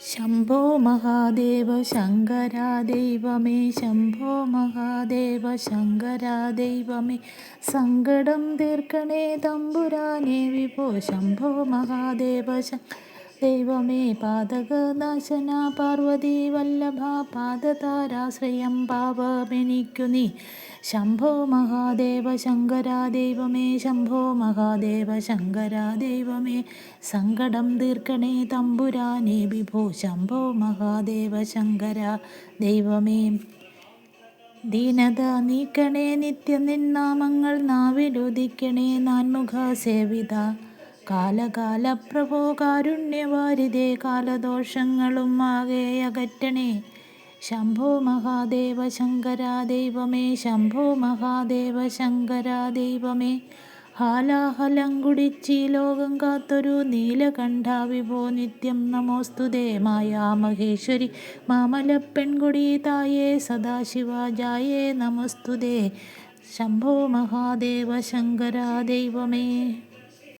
ശംഭോ മഹാദേവ ശങ്കരാ ദൈവമേ ശംഭോ മഹാദേവ ശങ്കരാ ദൈവമേ. സങ്കടം തീർക്കണേ തമ്പുരാനേ വിഭോ ശംഭോ മഹാദേവ ദൈവമേ പാതകനാശന പാർവതി വല്ലഭ പാദതാരാശ്രയം പാപമെനിക്കു നീ. ശംഭോ മഹാദേവ ശങ്കരാ ദൈവമേ ശംഭോ മഹാദേവ ശങ്കരാ ദൈവമേ. സങ്കടം തീർക്കണേ തമ്പുരാനേ വിഭോ ശംഭോ മഹാദേവ ശങ്കര ദൈവമേ. ദീനത നീക്കണേ നിത്യ നിന്നാമങ്ങൾ നാവിലുദിക്കണേ നാൻമുഖ സേവിത. കാലകാല പ്രഭോ കാരുണ്യവാരിതേ കാലദോഷങ്ങളും ആകെ അകറ്റണേ. ശംഭോ മഹാദേവ ശങ്കരാ ദൈവമേ ശംഭോ മഹാദേവ ശങ്കരാ ദൈവമേ. ഹാലാഹലം കുടിച്ചി ലോകം കാത്തൊരു നീലകണ്ഠാവിഭോ നിത്യം നമോസ്തുതേ മഹേശ്വരി മാമലപ്പെൺകൊടി തായേ സദാശിവാജായേ നമസ്തുതേ ശംഭോ മഹാദേവ ശങ്കരാ ദൈവമേ.